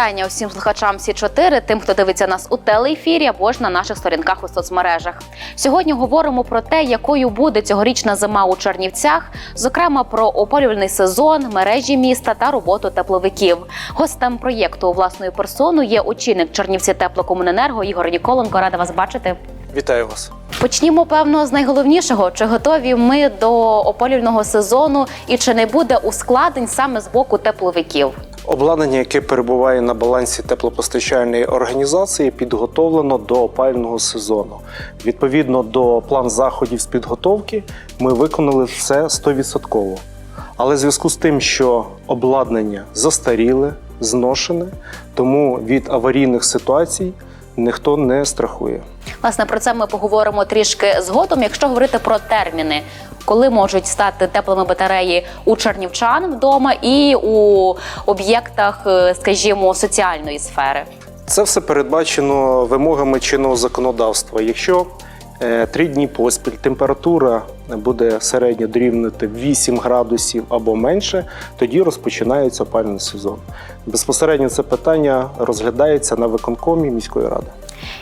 Вітання усім слухачам Сі 4 тим, хто дивиться нас у телеефірі або ж на наших сторінках у соцмережах. Сьогодні говоримо про те, якою буде цьогорічна зима у Чернівцях, зокрема про опалювальний сезон, мережі міста та роботу тепловиків. Гостем проєкту власною персоною є очільник Чернівці теплокомуненерго Ігор Ніколенко. Рада вас бачити. Вітаю вас. Почнімо певно з найголовнішого: чи готові ми до опалювального сезону, і чи не буде ускладнень саме з боку тепловиків? Обладнання, яке перебуває на балансі теплопостачальної організації, підготовлено до опального сезону. Відповідно до план заходів з підготовки, ми виконали все 100%. Але в зв'язку з тим, що обладнання застаріле, зношене, тому від аварійних ситуацій ніхто не страхує. Власне, про це ми поговоримо трішки згодом. Якщо говорити про терміни, коли можуть стати теплими батареї у чернівчан вдома і у об'єктах, е, скажімо, соціальної сфери. Це все передбачено вимогами чинного законодавства. Якщо е, три дні поспіль температура буде середньо дорівнювати 8 градусів або менше, тоді розпочинається опалювальний сезон. Безпосередньо це питання розглядається на виконкомі міської ради.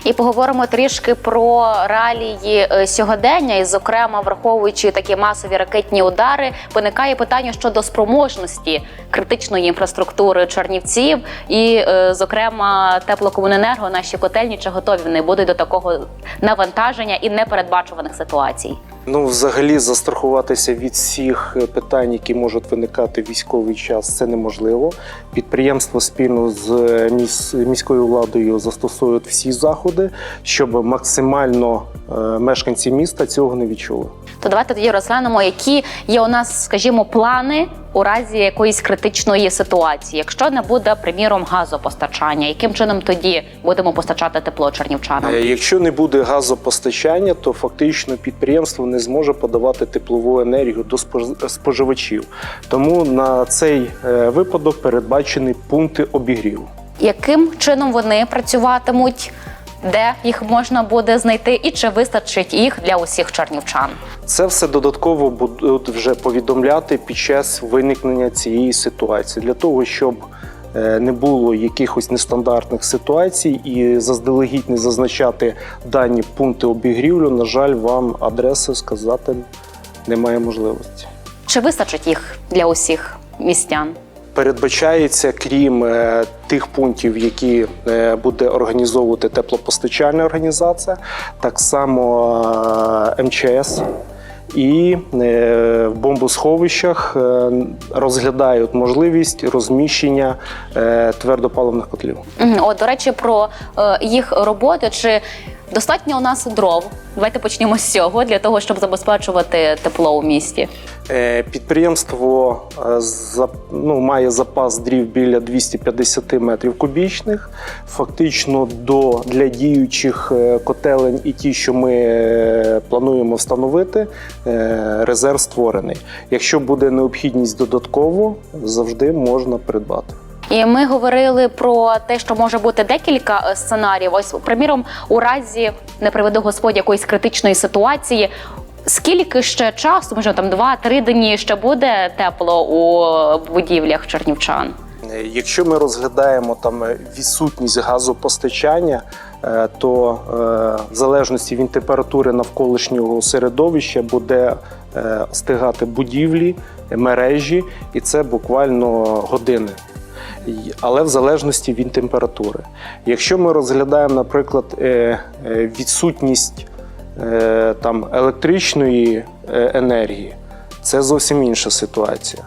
І поговоримо трішки про реалії е, сьогодення, і, зокрема, враховуючи такі масові ракетні удари, виникає питання щодо спроможності критичної інфраструктури Чернівців, і, е, зокрема, теплокомуненерго, наші котельні чи готові вони будуть до такого навантаження і непередбачуваних ситуацій. Ну, взагалі, застрахуватися від всіх е, питань, які можуть виникати в військовий час, це неможливо. Підприємство спільно з е, міською владою застосують всі заходи, щоб максимально е, мешканці міста цього не відчули. То давайте тоді розглянемо, які є у нас, скажімо, плани у разі якоїсь критичної ситуації. Якщо не буде, приміром, газопостачання, яким чином тоді будемо постачати тепло чернівчанам? Е, Якщо не буде газопостачання, то фактично підприємство не зможе подавати теплову енергію до спож- споживачів. Тому на цей е, випадок передбачені пункти обігріву. Яким чином вони працюватимуть? Де їх можна буде знайти, і чи вистачить їх для усіх чернівчан? Це все додатково будуть вже повідомляти під час виникнення цієї ситуації для того, щоб е, не було якихось нестандартних ситуацій і заздалегідь не зазначати дані пункти обігрівлю. На жаль, вам адреси сказати немає можливості. Чи вистачить їх для усіх містян? Передбачається, крім е, тих пунктів, які е, буде організовувати теплопостачальна організація, так само е, МЧС. І в бомбосховищах розглядають можливість розміщення твердопаливних котлів. Мгм. От, до речі, про їх роботи. Чи достатньо у нас дров? Давайте почнемо з цього для того, щоб забезпечувати тепло у місті. Е, Підприємство е, ну, має запас дрів біля 250 метрів кубічних. Фактично до для діючих е, котелень і ті, що ми плануємо встановити, резерв створений. Якщо буде необхідність додатково, завжди можна придбати. І ми говорили про те, що може бути декілька сценаріїв. Ось, приміром, у разі не приведу Господь якоїсь критичної ситуації. Скільки ще часу, може там два-три дні ще буде тепло у будівлях чернівчан? Е, Якщо ми розглядаємо там е, відсутність газопостачання, е, то в залежності від температури навколишнього середовища буде стигати будівлі, мережі, і це буквально години. Але в залежності від температури. Якщо ми розглядаємо, наприклад, відсутність там, електричної е, енергії, це зовсім інша ситуація.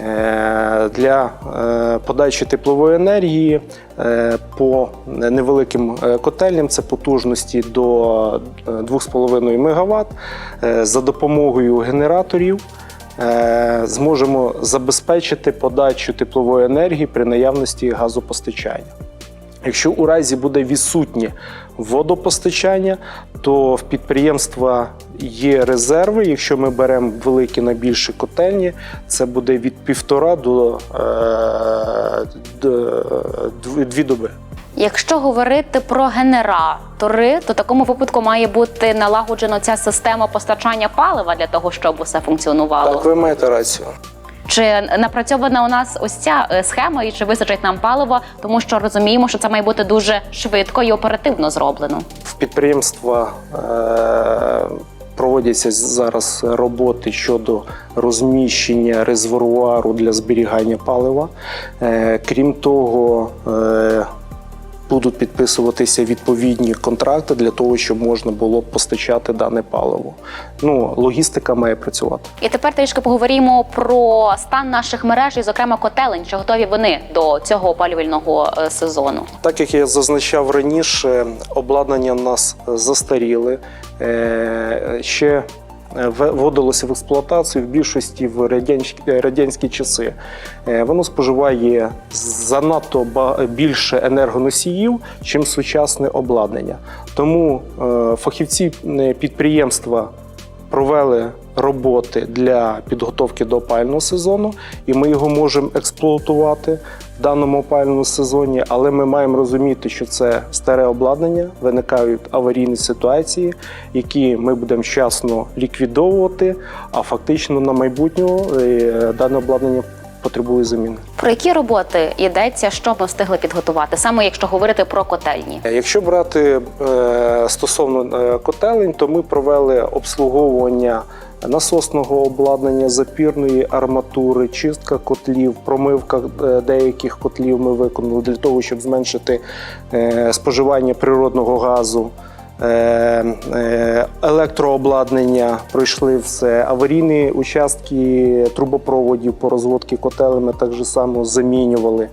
Е, Для е, подачі теплової енергії е, по невеликим е, котельням це потужності до е, 2,5 МВт. Е, За допомогою генераторів е, зможемо забезпечити подачу теплової енергії при наявності газопостачання. Якщо у разі буде відсутнє водопостачання, то в підприємства є резерви. Якщо ми беремо великі на більші котельні, це буде від півтора до, е, дв- дві доби. Якщо говорити про генератори, то в такому випадку має бути налагоджена ця система постачання палива для того, щоб усе функціонувало. Так, ви маєте рацію. Чи напрацьована у нас ось ця е, схема, і чи вистачить нам паливо, тому що розуміємо, що це має бути дуже швидко і оперативно зроблено. В підприємства е, проводяться зараз роботи щодо розміщення резервуару для зберігання палива. Е, крім того, будуть підписуватися відповідні контракти для того, щоб можна було постачати дане паливо. Ну, логістика має працювати. І тепер трішки поговоримо про стан наших мереж, і зокрема котелень, чи готові вони до цього опалювального е, сезону. Так як я зазначав раніше, обладнання в нас застаріли. Е, Ще вводилося в експлуатацію в більшості в радянські, радянські часи. Е, Воно споживає занадто більше енергоносіїв, чим сучасне обладнання. Тому е, фахівці е, підприємства провели роботи для підготовки до опального сезону, і ми його можемо експлуатувати в даному опальному сезоні. Але ми маємо розуміти, що це старе обладнання, виникають аварійні ситуації, які ми будемо вчасно ліквідовувати. А фактично на майбутнього е, дане обладнання потребує заміни. Про які роботи йдеться, що ми встигли підготувати, саме якщо говорити про котельні? Якщо брати е, стосовно е, котелень, то ми провели обслуговування насосного обладнання, запірної арматури, чистка котлів, промивка е, деяких котлів ми виконали для того, щоб зменшити е, споживання природного газу. Е, Електрообладнання пройшли все. Аварійні участки трубопроводів по розводці котелень ми так само замінювали.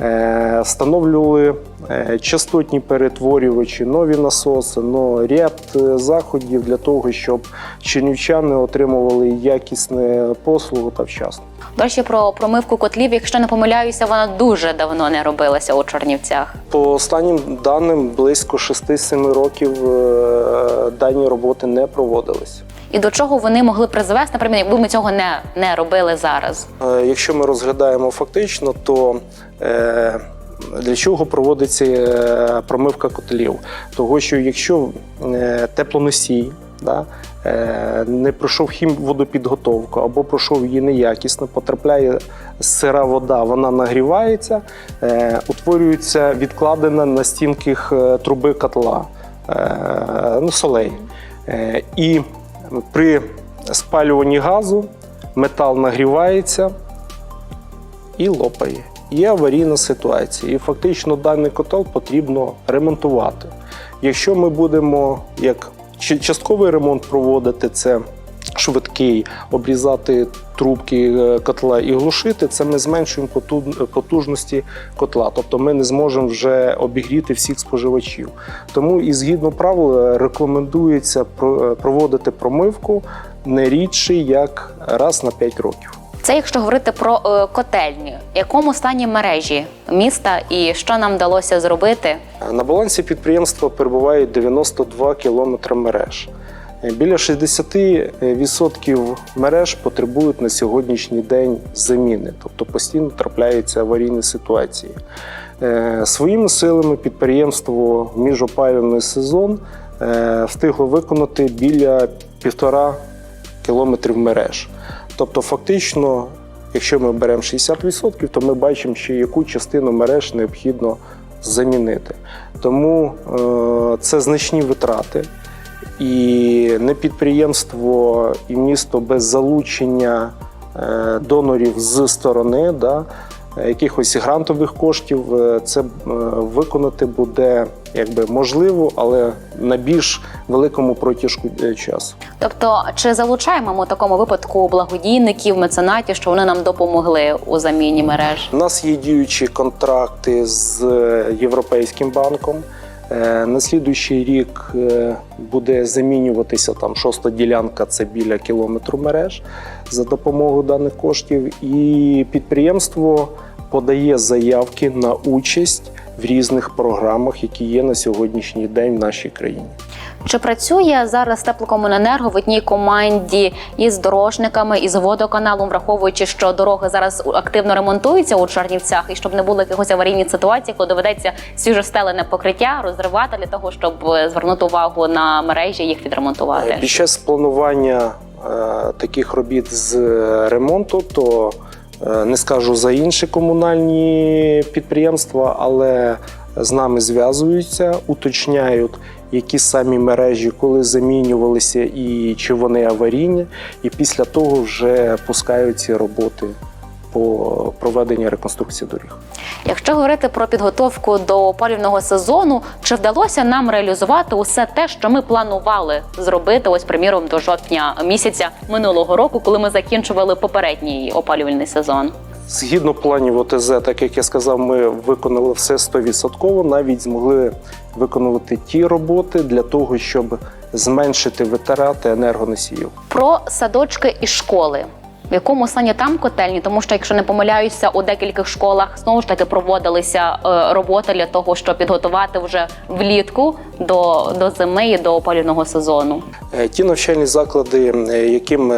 Е, Встановлювали е, частотні перетворювачі, нові насоси, ну, ряд е, заходів для того, щоб чернівчани отримували якісне послугу та вчасно. До про промивку котлів, якщо не помиляюся, вона дуже давно не робилася у Чернівцях. По останнім даним, близько 6-7 років дані роботи не проводились. І до чого вони могли призвести, наприклад, якби ми цього не, не робили зараз. Е, Якщо ми розглядаємо фактично, то е, для чого проводиться е, промивка котлів? Того, що якщо е, теплоносій да, не пройшов хімводопідготовку або пройшов її неякісно, потрапляє сира вода, вона нагрівається, утворюється відкладена на стінках труби котла, ну, солей. І при спалюванні газу метал нагрівається і лопає. Є аварійна ситуація, і фактично даний котел потрібно ремонтувати. Якщо ми будемо як частковий ремонт проводити, це швидкий, обрізати трубки е, котла і глушити, це ми зменшуємо потужності котла. Тобто ми не зможемо вже обігріти всіх споживачів. Тому і згідно правил е, рекомендується е, проводити промивку не рідше як раз на 5 років. Це якщо говорити про котельні, в якому стані мережі міста і що нам вдалося зробити? На балансі підприємства перебуває 92 кілометри мереж. Біля 60% мереж потребують на сьогоднішній день заміни, тобто постійно трапляються аварійні ситуації. Е, Своїми силами підприємство міжопалювальний сезон е, встигло виконати біля півтора кілометрів мереж. Тобто, фактично, якщо ми беремо 60%, то ми бачимо, ще яку частину мереж необхідно замінити. Тому е, це значні витрати. І не підприємство і місто без залучення е, донорів з сторони, да, якихось грантових коштів, е, це е, виконати буде якби можливо, але на більш великому протяжку часу. Тобто, чи залучаємо ми у такому випадку благодійників, меценатів, що вони нам допомогли у заміні мереж? У нас є діючі контракти з Європейським банком. Е, На слідуючий рік е, буде замінюватися там шоста ділянка, це біля кілометру мереж за допомогою даних коштів. І підприємство подає заявки на участь в різних програмах, які є на сьогоднішній день в нашій країні. Чи працює зараз теплокомуненерго в одній команді із дорожниками, із водоканалом, враховуючи, що дороги зараз активно ремонтуються у Чернівцях, і щоб не було якихось аварійних ситуацій, коли доведеться свіжостелене покриття розривати для того, щоб е, звернути увагу на мережі їх відремонтувати? Під час планування е, таких робіт з ремонту, то е, не скажу за інші комунальні підприємства, але з нами зв'язуються, уточняють, які самі мережі, коли замінювалися і чи вони аварійні, і після того вже пускають ці роботи по проведенню реконструкції доріг. Якщо говорити про підготовку до опалювального сезону, чи вдалося нам реалізувати усе те, що ми планували зробити, ось приміром до жовтня місяця минулого року, коли ми закінчували попередній опалювальний сезон? Згідно планів ОТЗ, так як я сказав, ми виконали все 100%, навіть змогли виконувати ті роботи для того, щоб зменшити витрати енергоносіїв. Про садочки і школи. В якому стані там котельні, тому що, якщо не помиляюся, у декількох школах знову ж таки проводилися е, роботи для того, щоб підготувати вже влітку до, до зими і до опалювального сезону. Е, Ті навчальні заклади, е, яким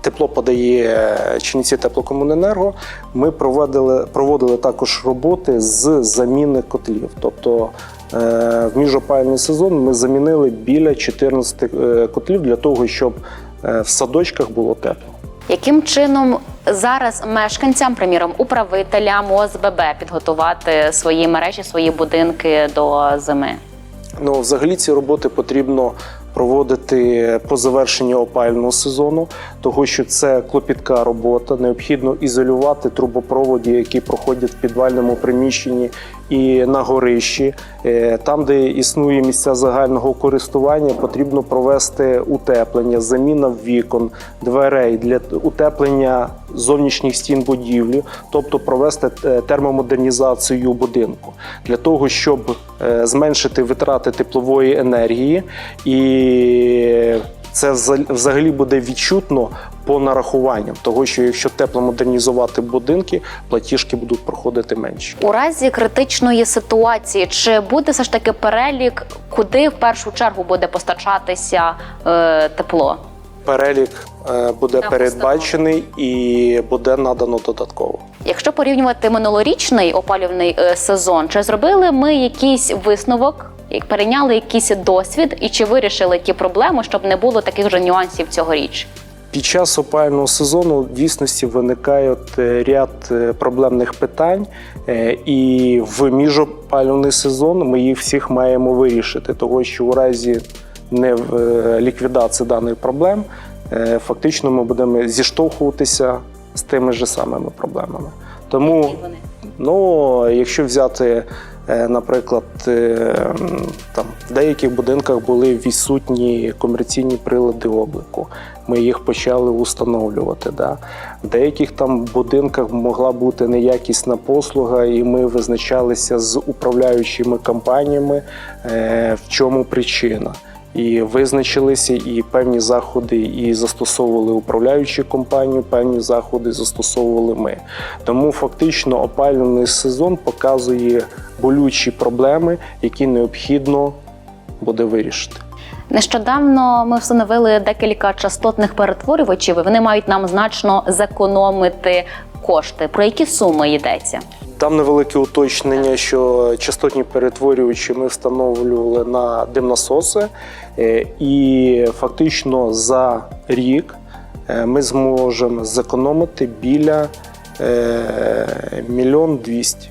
тепло подає Чернівці теплокомуненерго, ми проводили, проводили також роботи з заміни котлів. Тобто в міжопальний сезон ми замінили біля 14 е, котлів для того, щоб в садочках було тепло. Яким чином зараз мешканцям, приміром, управителям ОСББ підготувати свої мережі, свої будинки до зими? Ну, взагалі ці роботи потрібно проводити по завершенню опального сезону, тому що це клопітка робота. Необхідно ізолювати трубопроводи, які проходять в підвальному приміщенні і на горищі. Е, Там, де існує місця загального користування, потрібно провести утеплення, заміна вікон, дверей для утеплення зовнішніх стін будівлі, тобто провести е, термомодернізацію будинку для того, щоб е, зменшити витрати теплової енергії, і це вза- взагалі буде відчутно по нарахуванням, того що якщо тепломодернізувати будинки, платіжки будуть проходити менші. У разі критичної ситуації, чи буде все ж таки перелік, куди в першу чергу буде постачатися е, тепло? Перелік е, буде Так, передбачений і буде надано додатково. Якщо порівнювати минулорічний опалювальний е, сезон, чи зробили ми якийсь висновок, перейняли якийсь досвід, і чи вирішили ті проблеми, щоб не було таких же нюансів цьогоріч? Під час опалювального сезону в дійсності виникає е, ряд е, проблемних питань, е, і в міжопалювальний сезон ми їх всіх маємо вирішити, того що у разі не в ліквідації даних проблем фактично ми будемо зіштовхуватися з тими ж самими проблемами. Тому Ну, якщо взяти, наприклад, е, там в деяких будинках були відсутні комерційні прилади обліку. Ми їх почали установлювати. Да. В деяких там будинках могла бути неякісна послуга, і ми визначалися з управляючими компаніями, е, в чому причина. І визначилися, і певні заходи і застосовували управляючі компанії, певні заходи застосовували ми. Тому фактично опалювальний сезон показує болючі проблеми, які необхідно буде вирішити. Нещодавно ми встановили декілька частотних перетворювачів. і Вони мають нам значно зекономити кошти. Про які суми йдеться? Там невелике уточнення, що частотні перетворювачі ми встановлювали на димнасоси, е, і фактично за рік е, ми зможемо зекономити біля е, мільйон двісті.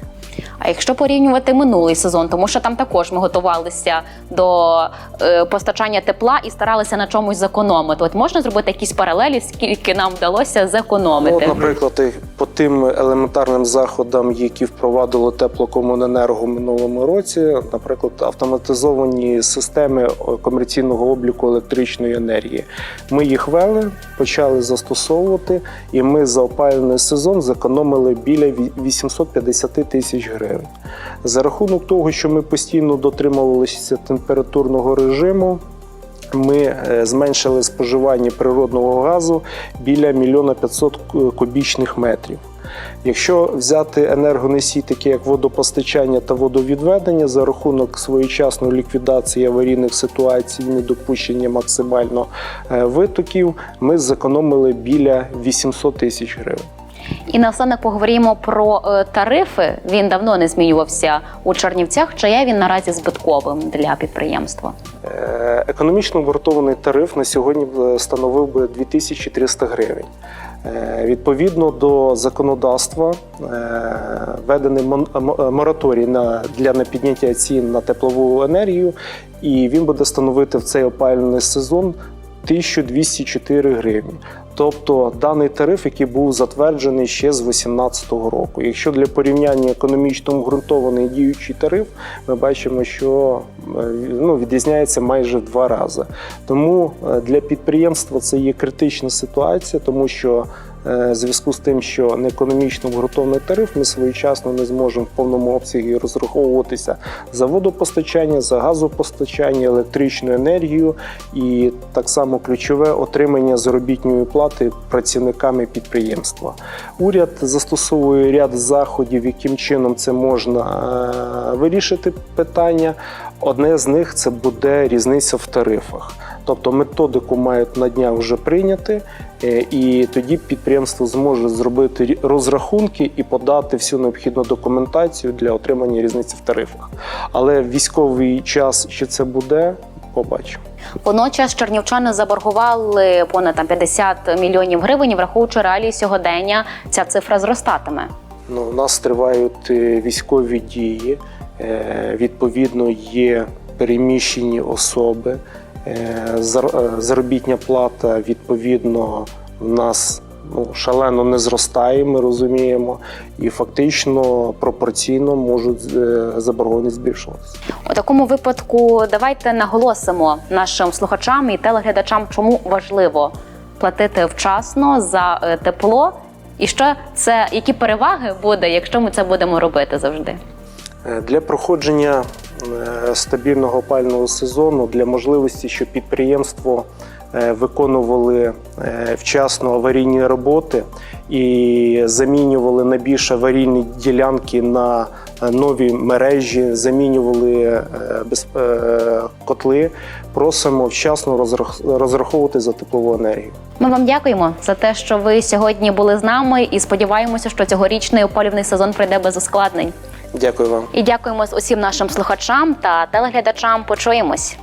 А якщо порівнювати минулий сезон, тому що там також ми готувалися до е, постачання тепла і старалися на чомусь зекономити. От можна зробити якісь паралелі, скільки нам вдалося Ну, зекономити? от, наприклад, по тим елементарним заходам, які впровадило теплокомуненерго минулому році, наприклад, автоматизовані системи комерційного обліку електричної енергії. Ми їх ввели, почали застосовувати, і ми за опалювальний сезон зекономили біля ві- 850 тисяч гривень. За рахунок того, що ми постійно дотримувалися температурного режиму. Ми е, зменшили споживання природного газу біля 1 мільйона 500 кубічних метрів. Якщо взяти енергоносії, такі як водопостачання та водовідведення, за рахунок своєчасної ліквідації аварійних ситуацій, недопущення максимально е, витоків, ми зекономили біля 800 тисяч гривень. І наостанок поговоримо про е, тарифи. Він давно не змінювався у Чернівцях. Чи є він наразі збитковим для підприємства? Е, Економічно обґрунтований тариф на сьогодні е, становив би 2300 гривень. Відповідно до законодавства введений мораторій на, для непідняття цін на теплову енергію, і він буде становити в цей опалювальний сезон 1204 гривні. Тобто даний тариф, який був затверджений ще з 2018 року. Якщо для порівняння економічно обґрунтований діючий тариф, ми бачимо, що е, ну, відрізняється майже в два рази. Тому е, для підприємства це є критична ситуація, тому що в зв'язку з тим, що не економічно обґрунтований тариф, ми своєчасно не зможемо в повному обсязі розраховуватися за водопостачання, за газопостачання, електричну енергію і так само ключове отримання заробітної плати працівниками підприємства. Уряд застосовує ряд заходів, яким чином це можна е, вирішити питання. Одне з них це буде різниця в тарифах. Тобто методику мають на днях вже прийняти, е, і тоді підприємство зможе зробити розрахунки і подати всю необхідну документацію для отримання різниці в тарифах. Але військовий час, що це буде, побачимо. Водночас чернівчани заборгували понад там 50 мільйонів гривень, враховуючи реалії сьогодення, ця цифра зростатиме. Ну, у нас тривають е, військові дії, е, відповідно, є переміщені особи, заробітня плата, відповідно, в нас ну, шалено не зростає, ми розуміємо, і фактично пропорційно можуть е, заборгованість збільшуватися. У такому випадку давайте наголосимо нашим слухачам і телеглядачам, чому важливо платити вчасно за е, тепло, і що це які переваги буде, якщо ми це будемо робити завжди. Е, Для проходження е, стабільного опального сезону, для можливості, щоб підприємство е, виконували е, вчасно аварійні роботи і замінювали на більш аварійні ділянки на е, нові мережі, замінювали е, е, котли. Просимо вчасно розрах- розраховувати за теплову енергію. Ми вам дякуємо за те, що ви сьогодні були з нами, і сподіваємося, що цьогорічний опалювальний сезон прийде без ускладнень. Дякую вам. І дякуємо усім нашим слухачам та телеглядачам. Почуємось.